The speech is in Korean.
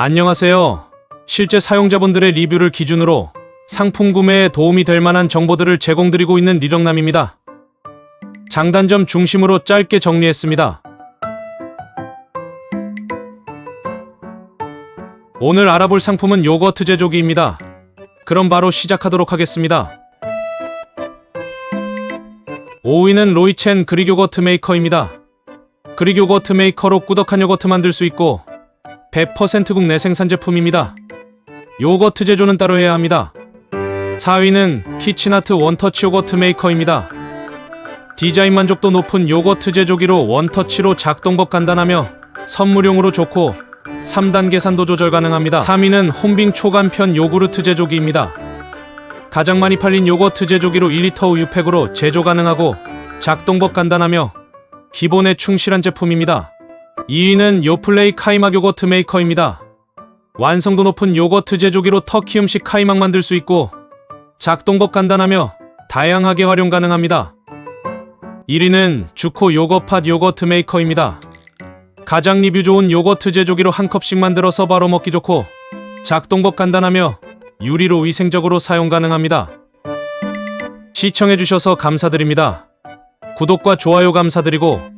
안녕하세요. 실제 사용자분들의 리뷰를 기준으로 상품 구매에 도움이 될 만한 정보들을 제공드리고 있는 리정남입니다. 장단점 중심으로 짧게 정리했습니다. 오늘 알아볼 상품은 요거트 제조기입니다. 그럼 바로 시작하도록 하겠습니다. 5위는 로이첸 그릭 요거트 메이커입니다. 그릭 요거트 메이커로 꾸덕한 요거트 만들 수 있고 100% 국내 생산 제품입니다. 요거트 제조는 따로 해야 합니다. 4위는 키친아트 원터치 요거트 메이커입니다. 디자인 만족도 높은 요거트 제조기로 원터치로 작동법 간단하며 선물용으로 좋고 3단 계산도 조절 가능합니다. 3위는 홈빙 초간편 요구르트 제조기입니다. 가장 많이 팔린 요거트 제조기로 1리터 우유팩으로 제조 가능하고 작동법 간단하며 기본에 충실한 제품입니다. 2위는 요플레이 카이막 요거트 메이커입니다. 완성도 높은 요거트 제조기로 터키 음식 카이막 만들 수 있고 작동법 간단하며 다양하게 활용 가능합니다. 1위는 주코 요거팟 요거트 메이커입니다. 가장 리뷰 좋은 요거트 제조기로 한 컵씩 만들어서 바로 먹기 좋고 작동법 간단하며 유리로 위생적으로 사용 가능합니다. 시청해주셔서 감사드립니다. 구독과 좋아요 감사드리고